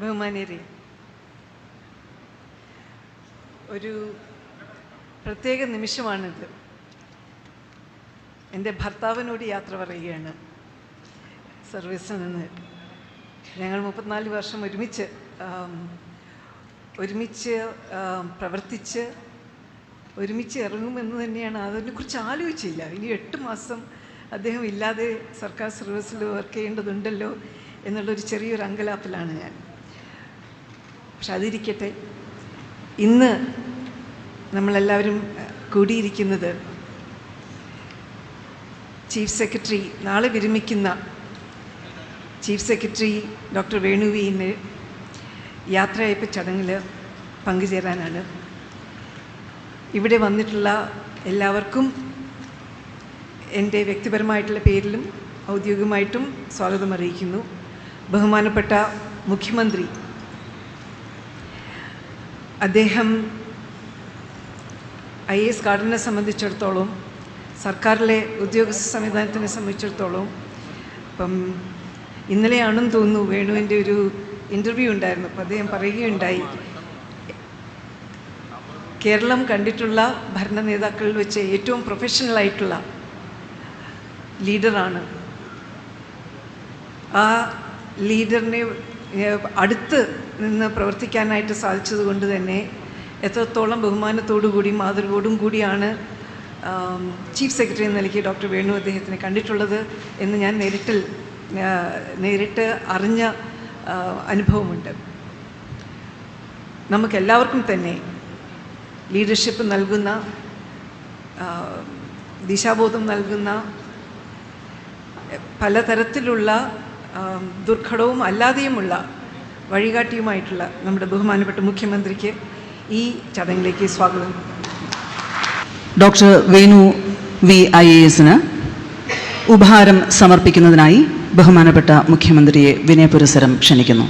ബഹുമാന്യരെ ഒരു പ്രത്യേക നിമിഷമാണിത്. എന്റെ ഭർത്താവിനോട് യാത്ര പറയുകയാണ്. സർവീസിൽ നിന്ന്. ഞങ്ങൾ മുപ്പത്തിനാല് വർഷം ഒരുമിച്ച് ഒരുമിച്ച് പ്രവർത്തിച്ച് ഒരുമിച്ച് ഇറങ്ങുമെന്ന് തന്നെയാണ്. അതിനെക്കുറിച്ച് ആലോചിച്ചില്ല. ഇനി എട്ട് മാസം അദ്ദേഹം ഇല്ലാതെ സർക്കാർ സർവീസിൽ വർക്ക് ചെയ്യേണ്ടതുണ്ടല്ലോ എന്നുള്ളൊരു ചെറിയൊരു അങ്കലാപ്പിലാണ് ഞാൻ. പക്ഷെ അതിരിക്കട്ടെ. ഇന്ന് നമ്മളെല്ലാവരും കൂടിയിരിക്കുന്നത് ചീഫ് സെക്രട്ടറി നാളെ വിരമിക്കുന്ന ചീഫ് സെക്രട്ടറി ഡോക്ടർ വേണുവിന് യാത്രയയപ്പ് ചടങ്ങിൽ പങ്കുചേരാനാണ്. ഇവിടെ വന്നിട്ടുള്ള എല്ലാവർക്കും എന്റെ വ്യക്തിപരമായിട്ടുള്ള പേരിലും ഔദ്യോഗികമായിട്ടും സ്വാഗതം അറിയിക്കുന്നു. ബഹുമാനപ്പെട്ട മുഖ്യമന്ത്രി അദ്ദേഹം ഐ എസ് ഗാർഡനെ സംബന്ധിച്ചിടത്തോളം സർക്കാരിലെ ഉദ്യോഗസ്ഥ സംവിധാനത്തിനെ സംബന്ധിച്ചിടത്തോളം ഇപ്പം ഇന്നലെയാണെന്ന് തോന്നുന്നു വേണുവിന്റെ ഒരു ഇന്റർവ്യൂ ഉണ്ടായിരുന്നു. അപ്പോൾ അദ്ദേഹം പറയുകയുണ്ടായി കേരളം കണ്ടിട്ടുള്ള ഭരണ നേതാക്കളിൽ വെച്ച് ഏറ്റവും പ്രൊഫഷണൽ ആയിട്ടുള്ള ലീഡറാണ് ആ ലീഡറിനെ അടുത്ത് നിന്ന് പ്രവർത്തിക്കാനായിട്ട് സാധിച്ചതുകൊണ്ട് തന്നെ എത്രത്തോളം ബഹുമാനത്തോടു കൂടി കൂടിയാണ് ചീഫ് സെക്രട്ടറി എന്ന നിലയ്ക്ക് ഡോക്ടർ വേണു അദ്ദേഹത്തിനെ കണ്ടിട്ടുള്ളത് എന്ന് ഞാൻ നേരിട്ടിൽ നേരിട്ട് അറിഞ്ഞ അനുഭവമുണ്ട്. നമുക്കെല്ലാവർക്കും തന്നെ ലീഡർഷിപ്പ് നൽകുന്ന ദിശാബോധം നൽകുന്ന പലതരത്തിലുള്ള ദുർഘടവും അല്ലാതെയുമുള്ള വഴികാട്ടിയുമായിട്ടുള്ള നമ്മുടെ ബഹുമാനപ്പെട്ട മുഖ്യമന്ത്രിക്ക് ഈ ചടങ്ങിലേക്ക് സ്വാഗതം. Doctor Venu V I A എസിന് ഉപഹാരം സമർപ്പിക്കുന്നതിനായി ബഹുമാനപ്പെട്ട മുഖ്യമന്ത്രിയെ വിനയപുരസരം ക്ഷണിക്കുന്നു.